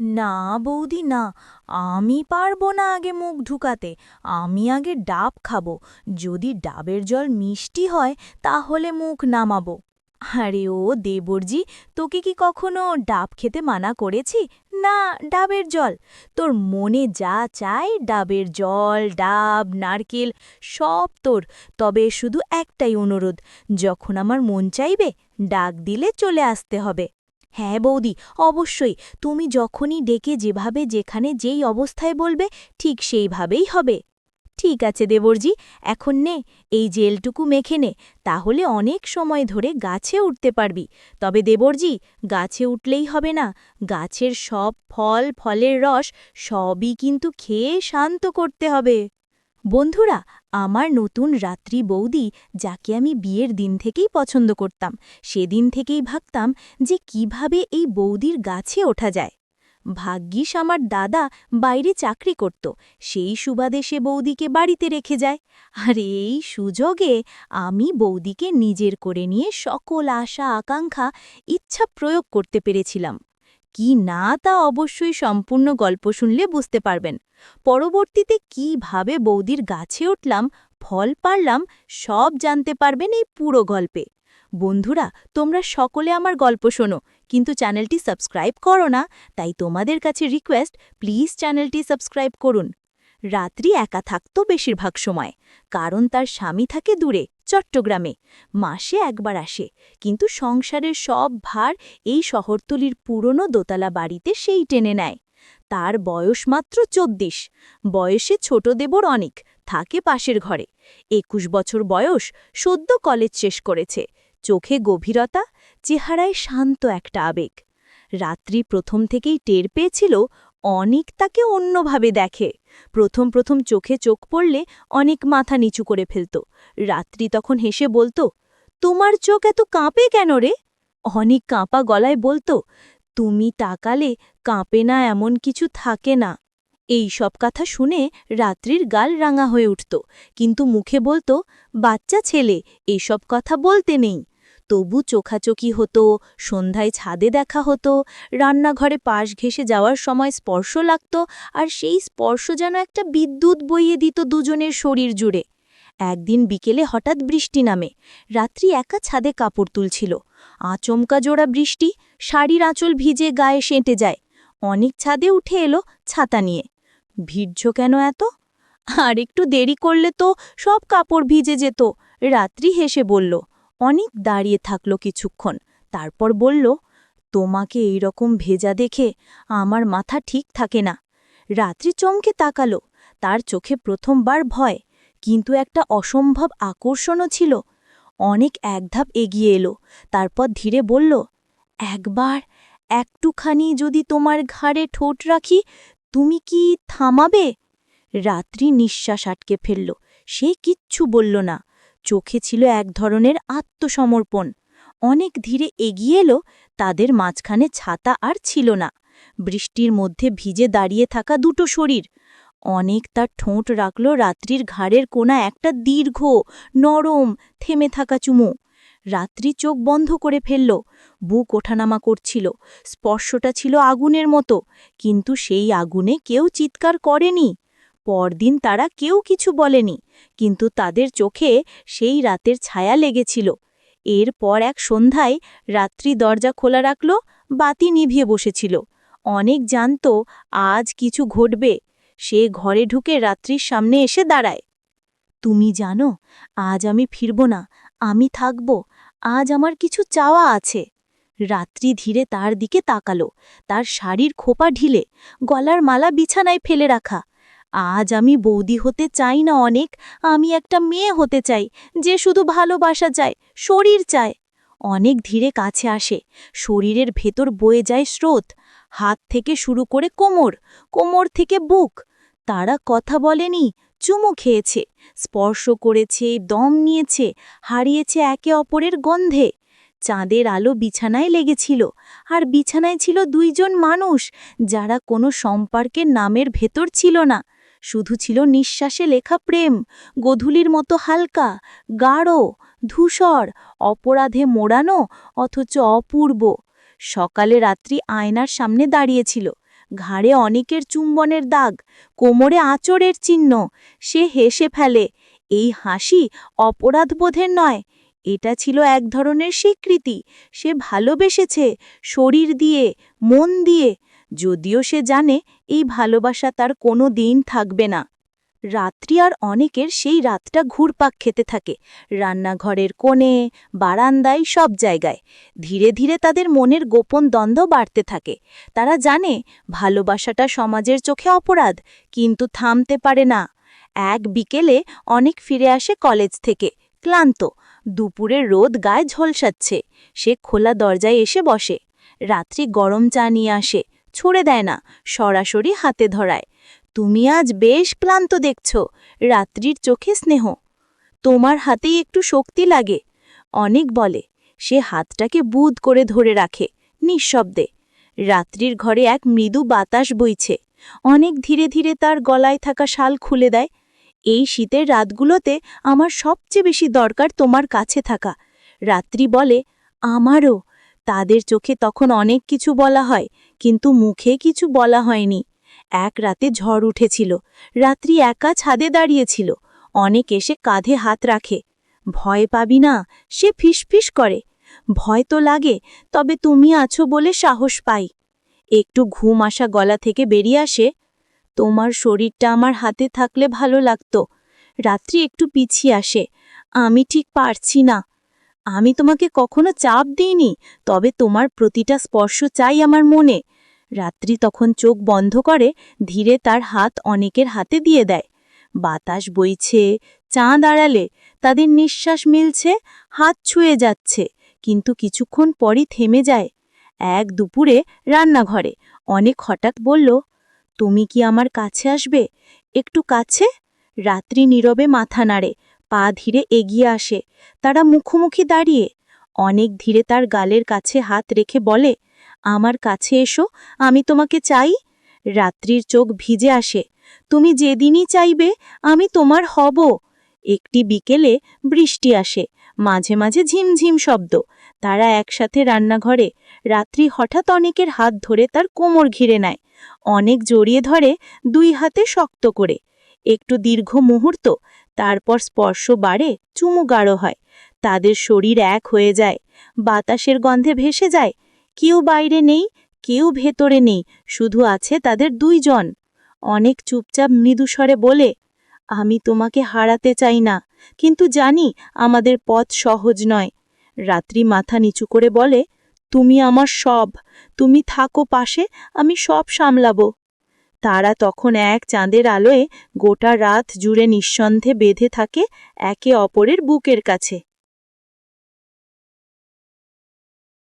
না বৌদি, না। আমি পারব না আগে মুখ ঢুকাতে। আমি আগে ডাব খাব। যদি ডাবের জল মিষ্টি হয়, তাহলে মুখ নামাবো। আরে ও দেবরজি, তোকে কি কখনো ডাব খেতে মানা করেছি? না, ডাবের জল। তোর মনে যা চায় ডাবের জল, ডাব, নারকেল, সব তোর। তবে শুধু একটাই অনুরোধ, যখন আমার মন চাইবে, ডাক দিলে চলে আসতে হবে। হ্যাঁ বৌদি, অবশ্যই। তুমি যখনই ডেকে যেভাবে যেখানে যেই অবস্থায় বলবে, ঠিক সেইভাবেই হবে। ঠিক আছে দেবরজি, এখন নে, এই জেলটুকু মেখে নে, তাহলে অনেক সময় ধরে গাছে উঠতে পারবি। তবে দেবরজি, গাছে উঠলেই হবে না। গাছের সব ফল, ফলের রস, সবই কিন্তু খেয়ে শান্ত করতে হবে। বন্ধুরা, আমার নতুন রাত্রি বৌদি, যাকে আমি বিয়ের দিন থেকেই পছন্দ করতাম, সেদিন থেকেই ভাবতাম যে কীভাবে এই বৌদির গাছে ওঠা যায়। ভাগ্যিস আমার দাদা বাইরে চাকরি করত, সেই সুবাদে সে বৌদিকে বাড়িতে রেখে যায়। আর এই সুযোগে আমি বৌদিকে নিজের করে নিয়ে সকল আশা, আকাঙ্ক্ষা, ইচ্ছা প্রয়োগ করতে পেরেছিলাম। কি না তা অবশ্যই সম্পূর্ণ গল্প শুনলে বুঝতে পারবেন। পরবর্তীতে কীভাবে বৌদির গাছে উঠলাম, ফল পারলাম, সব জানতে পারবেন এই পুরো গল্পে। বন্ধুরা, তোমরা সকলে আমার গল্প শোনো, কিন্তু চ্যানেলটি সাবস্ক্রাইব করো না, তাই তোমাদের কাছে রিকোয়েস্ট, প্লিজ চ্যানেলটি সাবস্ক্রাইব করুন। রাত্রি একা থাকত বেশিরভাগ সময়, কারণ তার স্বামী থাকে দূরে। চট্টগ্রামে। মাসে একবার আসে, কিন্তু সংসারের সব ভার এই শহরতলির পুরনো দোতলা বাড়িতে সেই টেনে নেয়। তার বয়স মাত্র চব্বিশ বয়সে ছোট দেবর অনেক, থাকে পাশের ঘরে। একুশ বছর বয়স, সদ্য কলেজ শেষ করেছে। চোখে গভীরতা, চেহারায় শান্ত একটা আবেগ। রাত্রি প্রথম থেকেই টের পেয়েছিল অনেক তাকে অন্যভাবে দেখে। প্রথম প্রথম চোখে চোখ পড়লে অনেক মাথা নিচু করে ফেলত। রাত্রি তখন হেসে বলতো, তোমার চোখ এত কাঁপে কেন রে? অনেক কাঁপা গলায় বলতো, তুমি তাকালে কাঁপে না এমন কিছু থাকে না। এই সব কথা শুনে রাত্রির গাল রাঙা হয়ে উঠত। কিন্তু মুখে বলতো, বাচ্চা ছেলে, এসব কথা বলতে নেই। তবু চোখাচোখি হতো, সন্ধ্যায় ছাদে দেখা হতো, রান্নাঘরে পাশ ঘেসে যাওয়ার সময় স্পর্শ লাগত আর সেই স্পর্শ যেন একটা বিদ্যুৎ বইয়ে দিত দুজনের শরীর জুড়ে। একদিন বিকেলে হঠাৎ বৃষ্টি নামে, রাত্রি একা ছাদে কাপড় তুলছিল। আচমকা জোড়া বৃষ্টি, শাড়ির আঁচল ভিজে গায়ে সেঁটে যায়। অনেক ছাদে উঠে এলো ছাতা নিয়ে। ভিড়ছ কেন এত? আর একটু দেরি করলে তো সব কাপড় ভিজে যেত, রাত্রি হেসে বলল অনেক দাঁড়িয়ে থাকল কিছুক্ষণ। তারপর বলল, তোমাকে এই রকম ভেজা দেখে আমার মাথা ঠিক থাকে না। রাত্রি চমকে তাকালো। তার চোখে প্রথমবার ভয়, কিন্তু একটা অসম্ভব আকর্ষণও ছিল। অনেক একধাপ এগিয়ে এলো। তারপর ধীরে বলল, একবার একটুখানি যদি তোমার ঘাড়ে ঠোঁট রাখি, তুমি কি থামাবে? রাত্রি নিঃশ্বাস আটকে ফেলল। সে কিচ্ছু বলল না। চোখে ছিল এক ধরনের আত্মসমর্পণ। অনেক ধীরে এগিয়ে এলো, তাদের মাঝখানে ছাতা আর ছিল না। বৃষ্টির মধ্যে ভিজে দাঁড়িয়ে থাকা দুটো শরীর। অনেক তার ঠোঁট রাখল রাত্রির ঘাড়ের কোনা একটা দীর্ঘ, নরম, থেমে থাকা চুমু। রাত্রি চোখ বন্ধ করে ফেলল, বুক ওঠানামা করছিল, স্পর্শটা ছিল আগুনের মতো, কিন্তু সেই আগুনে কেউ চিৎকার করেনি। পরদিন তারা কেউ কিছু বলেনি, কিন্তু তাদের চোখে সেই রাতের ছায়া লেগেছিল। এরপর এক সন্ধ্যায় রাত্রি দরজা খোলা রাখল, বাতি নিভিয়ে বসেছিল। অনেক জানত আজ কিছু ঘটবে। সে ঘরে ঢুকে রাত্রির সামনে এসে দাঁড়ায়। তুমি জানো, আজ আমি ফিরব না, আমি থাকব, আজ আমার কিছু চাওয়া আছে। রাত্রি ধীরে তার দিকে তাকালো, তার শাড়ির খোপা ঢিলে, গলার মালা বিছানায় ফেলে রাখা। আজ আমি বৌদি হতে চাই না অনেক, আমি একটা মেয়ে হতে চাই, যে শুধু ভালোবাসা চায়, শরীর চায়। অনেক ধীরে কাছে আসে, শরীরের ভেতর বয়ে যায় স্রোত, হাত থেকে শুরু করে কোমর কোমর থেকে বুক। তারা কথা বলেনি, চুমু খেয়েছে, স্পর্শ করেছে, দম নিয়েছে, হারিয়েছে একে অপরের গন্ধে। চাঁদের আলো বিছানায় লেগেছিল, আর বিছানায় ছিল দুইজন মানুষ, যারা কোনো সম্পর্কের নামের ভেতর ছিল না। শুধু ছিল নিঃশ্বাসে লেখা প্রেম, গধূলির মতো হালকা, গাঢ়, ধূসর, অপরাধে মোড়ানো অথচ অপূর্ব। সকালে রাত্রি আয়নার সামনে দাঁড়িয়েছিল। ঘাড়ে অনেকের চুম্বনের দাগ, কোমরে আঁচড়ের চিহ্ন, সে হেসে ফেলে, এই হাসি অপরাধবোধের নয়, এটা ছিল এক ধরনের স্বীকৃতি, সে ভালোবেসেছে শরীর দিয়ে, মন দিয়ে যদিও সে জানে এই ভালোবাসা তার কোনো দিন থাকবে না। রাত্রি আর অনেকের সেই রাতটা ঘুরপাক খেতে থাকে। রান্নাঘরের কোণে, বারান্দায়, সব জায়গায়। ধীরে ধীরে তাদের মনের গোপন দ্বন্দ্ব বাড়তে থাকে। তারা জানে ভালোবাসাটা সমাজের চোখে অপরাধ, কিন্তু থামতে পারে না। এক বিকেলে অনেক ফিরে আসে কলেজ থেকে। ক্লান্ত দুপুরের রোদ গায়ে ঝলসাচ্ছে। সে খোলা দরজায় এসে বসে। রাত্রি গরম চা নিয়ে আসে। ছুড়ে দেয় না, সরাসরি হাতে ধরায়। তুমি আজ বেশ ক্লান্ত দেখছ, রাত্রির চোখে স্নেহ। তোমার হাতেই একটু শক্তি লাগে। অনেক বলে, সে হাতটাকে বুদ করে ধরে রাখে, নিঃশব্দে। রাত্রির ঘরে এক মৃদু বাতাস বইছে। অনেক ধীরে ধীরে তার গলায় থাকা শাল খুলে দেয়। এই শীতের রাতগুলোতে আমার সবচেয়ে বেশি দরকার তোমার কাছে থাকা। রাত্রি বলে, আমারও। তাদের চোখে তখন অনেক কিছু বলা হয় কিন্তু মুখে কিছু বলা হয়নি। এক রাতে ঝড় উঠেছিল। রাত্রি একা ছাদে দাঁড়িয়েছিল। অনেক এসে কাঁধে হাত রাখে। ভয় পাবি না, সে ফিসফিস করে। ভয় তো লাগে, তবে তুমি আছো বলে সাহস পাই। একটু ঘুম আসা গলা থেকে বেরিয়ে আসে। তোমার শরীরটা আমার হাতে থাকলে ভালো লাগত। রাত্রি একটু পিছিয়ে আসে। আমি ঠিক পারছি না। আমি তোমাকে কখনো চাপ দিইনি, তবে তোমার প্রতিটা স্পর্শ চাই আমার মনে। রাত্রি তখন চোখ বন্ধ করে, ধীরে তার হাত অনেকের হাতে দিয়ে দেয়। বাতাস বইছে, চাঁদ আড়ালে, তাদের নিঃশ্বাস মিলছে, হাত ছুঁয়ে যাচ্ছে, কিন্তু কিছুক্ষণ পরই থেমে যায়। এক দুপুরে রান্নাঘরে, অনেক হঠাৎ বলল, তুমি কি আমার কাছে আসবে? একটু কাছে? রাত্রি নীরবে মাথা নাড়ে পা ধীরে এগিয়ে আসে। তারা মুখোমুখি দাঁড়িয়ে অনেক ধীরে তার গালের কাছে হাত রেখে বলে, আমার কাছে এসো, আমি তোমাকে চাই। রাত্রির চোখ ভিজে আসে, তুমি যেদিনই চাইবে, আমি তোমার হব। একটি বিকেলে বৃষ্টি আসে, মাঝে মাঝে ঝিমঝিম শব্দ। তারা একসাথে রান্নাঘরে, রাত্রি হঠাৎ অনেকের হাত ধরে তার কোমর ঘিরে নেয়। অনেক জড়িয়ে ধরে দুই হাতে শক্ত করে। একটু দীর্ঘ মুহূর্ত, তারপর স্পর্শ বাড়ে, চুমু গাঢ় হয়। তাদের শরীর এক হয়ে যায়, বাতাসের গন্ধে ভেসে যায়। কেউ বাইরে নেই, কেউ ভেতরে নেই, শুধু আছে তাদের দুইজন। অনেক চুপচাপ মৃদুস্বরে বলে, আমি তোমাকে হারাতে চাই না, কিন্তু জানি আমাদের পথ সহজ নয়। রাত্রি মাথা নিচু করে বলে, তুমি আমার সব, তুমি থাকো পাশে, আমি সব সামলাবো। তারা তখন এক চাঁদের আলোয় গোটা রাত জুড়ে নিঃসন্দেহে বেঁধে থাকে একে অপরের বুকের কাছে।